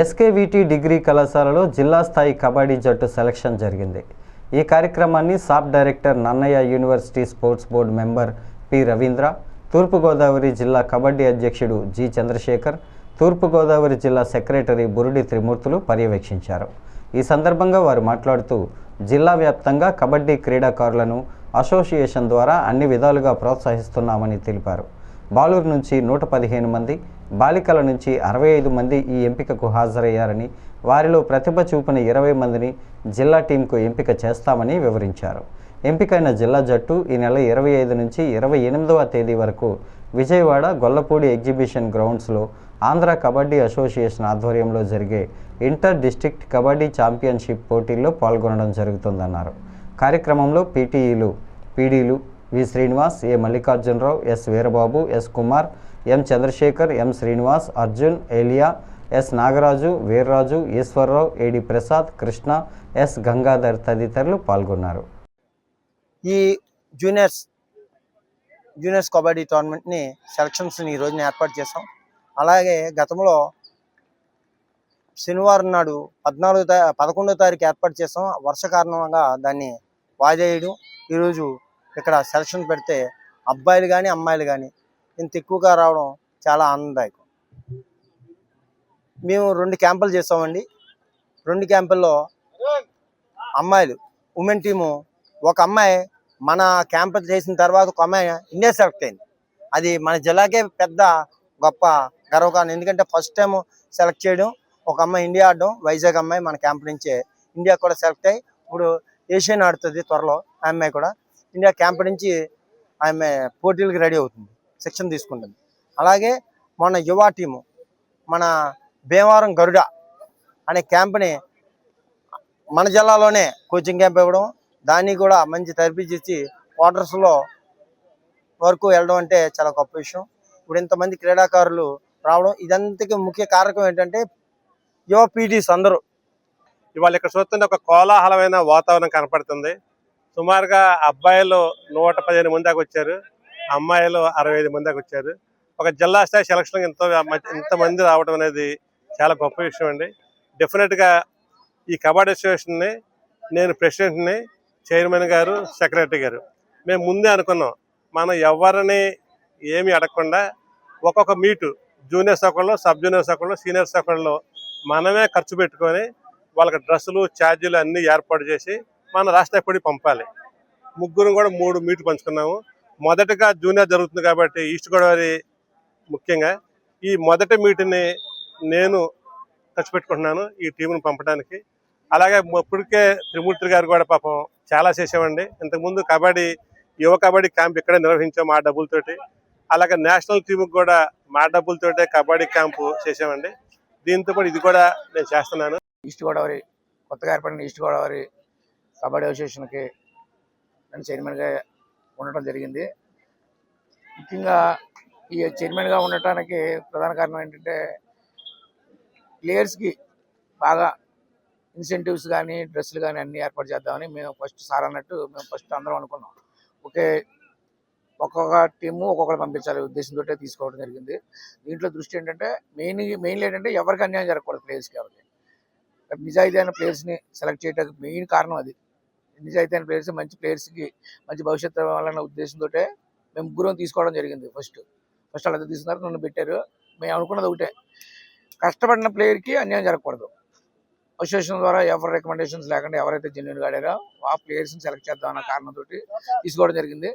SKVT degree కళాశాలలో జిల్లా స్థాయి కబడ్డీ జట్టు సెలక్షన్ జరిగింది. ఈ కార్యక్రమాన్ని సాబ్ director Nannaya university sports board member P Ravindra తూర్పుగోదావరి జిల్లా కబడ్డీ అధ్యక్షుడు జి చంద్రశేఖర్ తూర్పుగోదావరి జిల్లా సెక్రటరీ బురుడి త్రిమూర్తులు పర్యవేక్షించారు. ఈ సందర్భంగా వారు మాట్లాడుతూ జిల్లా వ్యాప్తంగా కబడ్డీ క్రీడాకారులను అసోసియేషన్ ద్వారా అన్ని విధాలుగా ప్రోత్సహిస్తున్నామని తెలిపారు. బాలూరు నుంచి నూట పదిహేను మంది బాలికల నుంచి అరవై ఐదు మంది ఈ ఎంపికకు హాజరయ్యారని వారిలో ప్రతిభ చూపిన ఇరవై మందిని జిల్లా టీంకు ఎంపిక చేస్తామని వివరించారు. ఎంపికైన జిల్లా జట్టు ఈ నెల ఇరవై ఐదు నుంచి ఇరవై ఎనిమిదవ తేదీ వరకు విజయవాడ గొల్లపూడి ఎగ్జిబిషన్ గ్రౌండ్స్లో ఆంధ్ర కబడ్డీ అసోసియేషన్ ఆధ్వర్యంలో జరిగే ఇంటర్ డిస్ట్రిక్ట్ కబడ్డీ ఛాంపియన్షిప్ పోటీల్లో పాల్గొనడం జరుగుతుందన్నారు. కార్యక్రమంలో పీటీఈలు పీడీలు V Srinivas A Mallikarjunarao S Veerababu S Kumar M Chandrasekhar M Srinivas Arjun Elia S Nagaraju Veerraju Eswararao AD Prasad Krishna S Gangadhar తదితరులు పాల్గొన్నారు. ఈ జూనియర్స్ జూనియర్స్ కబడ్డీ టోర్నమెంట్ని సెలక్షన్స్ని ఈ రోజున ఏర్పాటు చేసాం అలాగే గతంలో శనివారం నాడు పద్నాలుగు తా పదకొండో తారీఖు ఏర్పాటు చేసాం వర్ష కారణంగా దాన్ని వాయిదా వేయడం ఈరోజు ఇక్కడ సెలక్షన్ పెడితే అబ్బాయిలు కానీ అమ్మాయిలు కానీ ఇంత ఎక్కువగా రావడం చాలా ఆనందదాయకం. మేము రెండు క్యాంపులు చేసామండి రెండు క్యాంపుల్లో అమ్మాయిలు ఉమెన్ టీము. ఒక అమ్మాయి మన క్యాంప్ చేసిన తర్వాత ఒక అమ్మాయి ఇండియా సెలెక్ట్ అయింది. అది మన జిల్లాకే పెద్ద గొప్ప గర్వకారణం. ఎందుకంటే ఫస్ట్ టైం సెలెక్ట్ చేయడం ఒక అమ్మాయి ఇండియా ఆడడం వైజాగ్ అమ్మాయి మన క్యాంప్ నుంచే ఇండియా కూడా సెలెక్ట్ అయ్యి ఇప్పుడు ఏషియన్ ఆడుతుంది త్వరలో ఆ అమ్మాయి కూడా. ఇండియా క్యాంప్ నుంచి ఆమె పోటీలకు రెడీ అవుతుంది. శిక్షణ తీసుకుంటుంది. అలాగే మొన్న యువ టీము మన భీమవరం గరుడ అనే క్యాంప్ని మన జిల్లాలోనే కోచింగ్ క్యాంప్ ఇవ్వడం దాన్ని కూడా మంచి తరపిచ్చి క్వార్టర్స్లో వరకు వెళ్ళడం అంటే చాలా గొప్ప విషయం. ఇప్పుడు ఇంతమంది క్రీడాకారులు రావడం ఇదంతకి ముఖ్య కారకం ఏంటంటే యువ పీటీస్ అందరూ. ఇవాళ ఇక్కడ చూస్తుంటే ఒక కోలాహలమైన వాతావరణం కనపడుతుంది. సుమారుగా అబ్బాయిలు నూట పదిహేను మంది దాకా వచ్చారు. అమ్మాయిలు అరవై ఐదు మంది దాకా వచ్చారు. ఒక జిల్లా స్థాయి సెలక్షన్ ఇంత ఇంతమంది రావడం అనేది చాలా గొప్ప విషయం అండి. డెఫినెట్గా ఈ కబడ్డీ అసోసియేషన్ని నేను ప్రెసిడెంట్ని చైర్మన్ గారు సెక్రటరీ గారు. మేము ముందే అనుకున్నాం మనం ఎవరిని ఏమి అడగకుండా ఒక్కొక్క మీటు జూనియర్స్ ఒకళ్ళు సబ్ జూనియర్స్ ఒకళ్ళు సీనియర్స్ ఒకళ్ళు మనమే ఖర్చు పెట్టుకొని వాళ్ళకి డ్రెస్సులు ఛార్జీలు అన్నీ ఏర్పాటు చేసి మన రాష్ట్ర పంపాలి. ముగ్గురు కూడా మూడు మీటు పంచుకున్నాము. మొదటగా జూనియర్ జరుగుతుంది కాబట్టి ఈస్ట్ గోదావరి ముఖ్యంగా. ఈ మొదటి మీటిని నేను ఖర్చు పెట్టుకుంటున్నాను ఈ టీంను పంపడానికి. అలాగే ఇప్పటికే త్రిమూర్తి గారు కూడా పాపం చాలా చేసామండి ఇంతకుముందు కబడ్డీ యువ కబడ్డీ క్యాంప్ ఇక్కడే నిర్వహించాం మా డబ్బులతోటి. అలాగే నేషనల్ టీంకి కూడా మా డబ్బులతోటే కబడ్డీ క్యాంపు చేసామండి దీంతో పాటు ఇది కూడా నేను చేస్తున్నాను. ఈస్ట్ గోదావరి కొత్తగా ఏర్పడిన ఈస్ట్ గోదావరి కబడ్డీ అసోసియేషన్కి నేను చైర్మన్గా ఉండటం జరిగింది. ముఖ్యంగా ఈ చైర్మన్గా ఉండటానికి ప్రధాన కారణం ఏంటంటే ప్లేయర్స్కి బాగా ఇన్సెంటివ్స్ కానీ డ్రెస్సులు కానీ అన్నీ ఏర్పాటు చేద్దామని మేము ఫస్ట్ సార్ అన్నట్టు మేము ఫస్ట్ అందరం అనుకున్నాం. ఒకే ఒక్కొక్క టీము ఒక్కొక్కరు పంపించాలి ఉద్దేశంతో తీసుకోవడం జరిగింది. దీంట్లో దృష్టి ఏంటంటే మెయిన్ మెయిన్లీ ఏంటంటే ఎవరికి అన్యాయం జరగకూడదు ప్లేయర్స్కి ఎవరికి. నిజాయితీ అయిన ప్లేయర్స్ని సెలెక్ట్ చేయడానికి మెయిన్ కారణం అది. నిజాయితీ అయిన ప్లేయర్స్ మంచి ప్లేయర్స్కి మంచి భవిష్యత్తు ఇవ్వాలన్న ఉద్దేశంతో మేము ముగ్గురం తీసుకోవడం జరిగింది ఫస్ట్ ఫస్ట్ వాళ్ళతో తీసుకున్నారు నన్ను పెట్టారు. మేము అనుకున్నది ఒకటే. కష్టపడిన ప్లేయర్కి అన్యాయం జరగకూడదు. అసోసియేషన్ ద్వారా ఎవరి రికమెండేషన్స్ లేకుండా ఎవరైతే జెన్యున్గా ఆడారో ఆ ప్లేయర్స్ని సెలెక్ట్ చేద్దాం అన్న కారణంతో తీసుకోవడం జరిగింది.